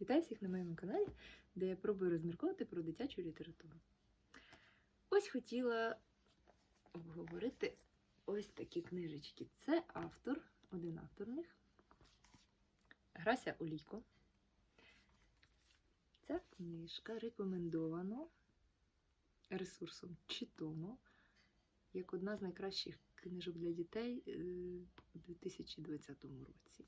Вітаю всіх на моєму каналі, де я пробую розмірковувати про дитячу літературу. Ось хотіла обговорити ось такі книжечки. Це автор, один автор них. Грася Олійко. Ця книжка рекомендована ресурсом Читомо як одна з найкращих книжок для дітей е, у 2020 році.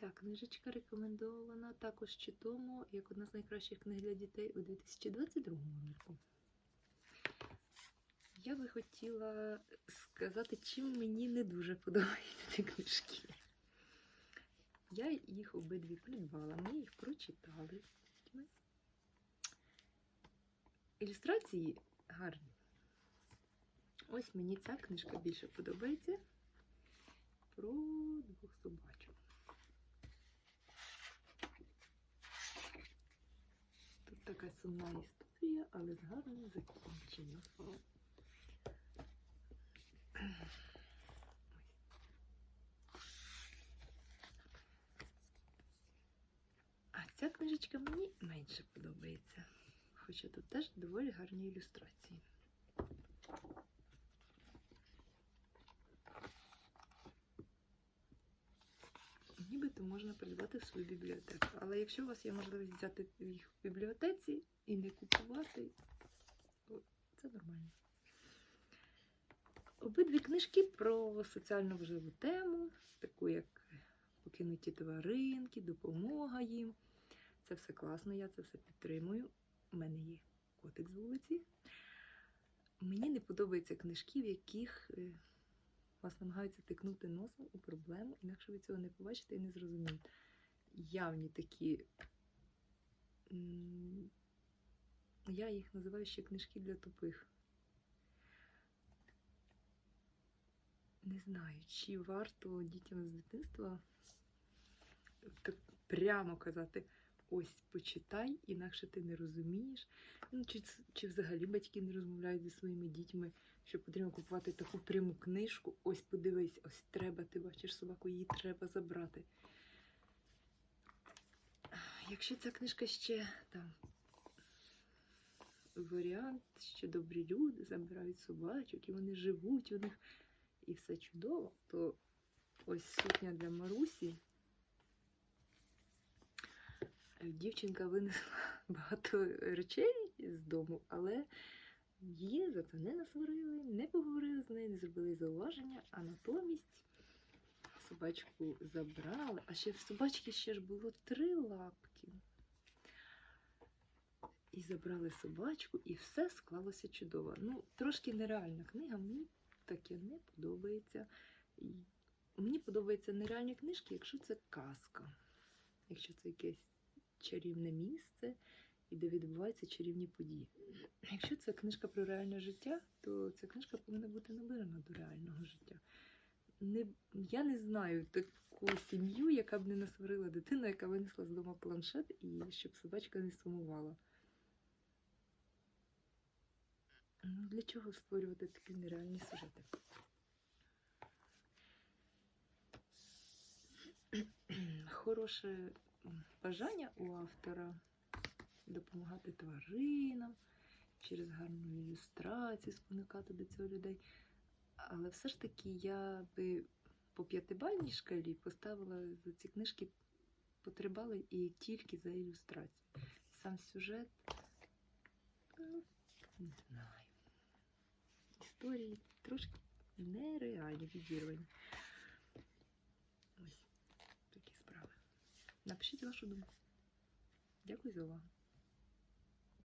Ця книжечка рекомендована також Читомо як одна з найкращих книг для дітей у 2022 році. Я би хотіла сказати, чим мені не дуже подобаються ці книжки. Я їх обидві придбала, ми їх прочитали. Ілюстрації гарні. Ось мені ця книжка більше подобається про двох собачок. Така сумна історія, але з гарним закінченням. А ця книжечка мені менше подобається. Хоча тут теж доволі гарні ілюстрації. Нібито можна придбати в свою бібліотеку. Але якщо у вас є можливість взяти їх в бібліотеці і не купувати, то це нормально. Обидві книжки про соціально важливу тему, таку як покинуті тваринки, допомога їм. Це все класно, я це все підтримую. У мене є котик з вулиці. Мені не подобаються книжки, в яких е, вас намагаються тикнути носом у проблему, інакше ви цього не побачите і не зрозумієте. Явні такі. Я їх називаю ще книжки для тупих. Не знаю, чи варто дітям з дитинства прямо казати. Ось почитай, інакше ти не розумієш. Ну, чи, чи взагалі батьки не розмовляють зі своїми дітьми, що потрібно купувати таку пряму книжку. Ось подивись, ось треба, ти бачиш собаку, її треба забрати. Якщо ця книжка ще там варіант, що добрі люди забирають собачок, і вони живуть у них, і все чудово, то ось сукня для Марусі. Дівчинка винесла багато речей з дому, але її за це не насварили, не поговорили з нею, не зробили зауваження, а натомість собачку забрали. А ще в собачки ще ж було три лапки. І забрали собачку, і все склалося чудово. Ну, трошки нереальна книга, мені таке не подобається. Мені подобаються нереальні книжки, якщо це казка, якщо це якесь чарівне місце і де відбуваються чарівні події. Якщо це книжка про реальне життя, то ця книжка повинна бути наближена до реального життя. Не, я не знаю таку сім'ю, яка б не насварила дитину, яка винесла з дому планшет, і щоб собачка не сумувала. Ну, для чого створювати такі нереальні сюжети? Хороше бажання у автора допомагати тваринам через гарну ілюстрацію, спонукати до цього людей. Але все ж таки я би по п'ятибальній шкалі поставила за ці книжки по три бали і тільки за ілюстрацію. Сам сюжет, ну, не знаю. Історії трошки нереальні відірвані. Ось такі справи. Напишіть вашу думку. Дякую за увагу.